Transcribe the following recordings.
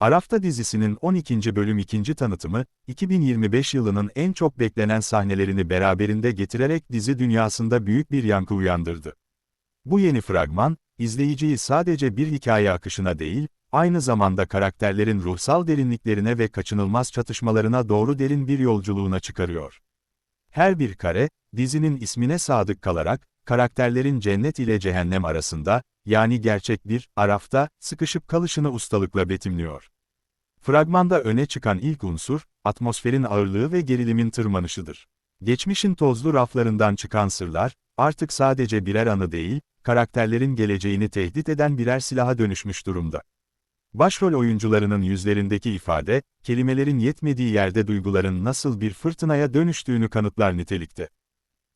Arafta dizisinin 12. bölüm 2. tanıtımı, 2025 yılının en çok beklenen sahnelerini beraberinde getirerek dizi dünyasında büyük bir yankı uyandırdı. Bu yeni fragman, izleyiciyi sadece bir hikaye akışına değil, aynı zamanda karakterlerin ruhsal derinliklerine ve kaçınılmaz çatışmalarına doğru derin bir yolculuğuna çıkarıyor. Her bir kare, dizinin ismine sadık kalarak, karakterlerin cennet ile cehennem arasında, yani gerçek bir arafta, sıkışıp kalışını ustalıkla betimliyor. Fragmanda öne çıkan ilk unsur, atmosferin ağırlığı ve gerilimin tırmanışıdır. Geçmişin tozlu raflarından çıkan sırlar, artık sadece birer anı değil, karakterlerin geleceğini tehdit eden birer silaha dönüşmüş durumda. Başrol oyuncularının yüzlerindeki ifade, kelimelerin yetmediği yerde duyguların nasıl bir fırtınaya dönüştüğünü kanıtlar nitelikte.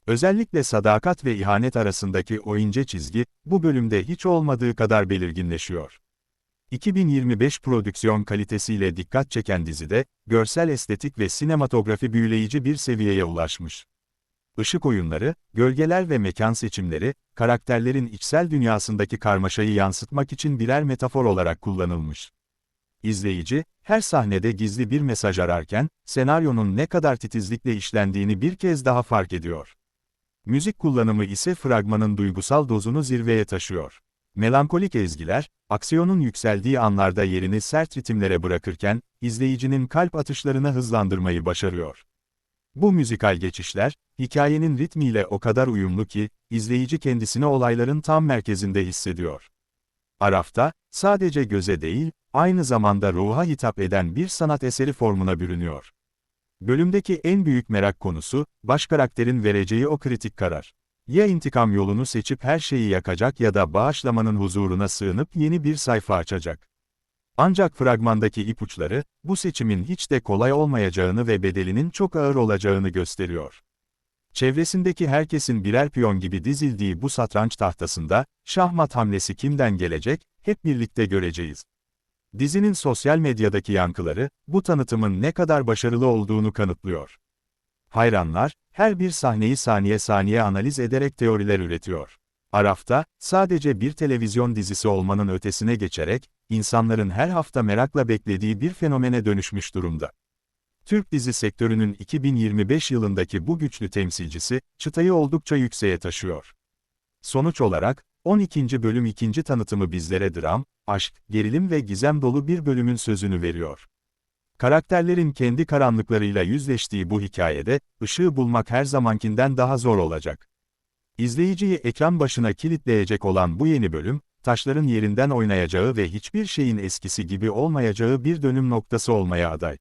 Özellikle sadakat ve ihanet arasındaki o ince çizgi, bu bölümde hiç olmadığı kadar belirginleşiyor. 2025 prodüksiyon kalitesiyle dikkat çeken dizide, görsel estetik ve sinematografi büyüleyici bir seviyeye ulaşmış. Işık oyunları, gölgeler ve mekan seçimleri, karakterlerin içsel dünyasındaki karmaşayı yansıtmak için birer metafor olarak kullanılmış. İzleyici, her sahnede gizli bir mesaj ararken, senaryonun ne kadar titizlikle işlendiğini bir kez daha fark ediyor. Müzik kullanımı ise fragmanın duygusal dozunu zirveye taşıyor. Melankolik ezgiler, aksiyonun yükseldiği anlarda yerini sert ritimlere bırakırken, izleyicinin kalp atışlarını hızlandırmayı başarıyor. Bu müzikal geçişler, hikayenin ritmiyle o kadar uyumlu ki, izleyici kendisini olayların tam merkezinde hissediyor. Arafta, sadece göze değil, aynı zamanda ruha hitap eden bir sanat eseri formuna bürünüyor. Bölümdeki en büyük merak konusu, baş karakterin vereceği o kritik karar. Ya intikam yolunu seçip her şeyi yakacak ya da bağışlamanın huzuruna sığınıp yeni bir sayfa açacak. Ancak fragmandaki ipuçları, bu seçimin hiç de kolay olmayacağını ve bedelinin çok ağır olacağını gösteriyor. Çevresindeki herkesin birer piyon gibi dizildiği bu satranç tahtasında, şahmat hamlesi kimden gelecek, hep birlikte göreceğiz. Dizinin sosyal medyadaki yankıları, bu tanıtımın ne kadar başarılı olduğunu kanıtlıyor. Hayranlar, her bir sahneyi saniye saniye analiz ederek teoriler üretiyor. Araf'ta, sadece bir televizyon dizisi olmanın ötesine geçerek, insanların her hafta merakla beklediği bir fenomene dönüşmüş durumda. Türk dizi sektörünün 2025 yılındaki bu güçlü temsilcisi, çıtayı oldukça yükseğe taşıyor. Sonuç olarak, 12. bölüm ikinci tanıtımı bizlere dram, aşk, gerilim ve gizem dolu bir bölümün sözünü veriyor. Karakterlerin kendi karanlıklarıyla yüzleştiği bu hikayede, ışığı bulmak her zamankinden daha zor olacak. İzleyiciyi ekran başına kilitleyecek olan bu yeni bölüm, taşların yerinden oynayacağı ve hiçbir şeyin eskisi gibi olmayacağı bir dönüm noktası olmaya aday.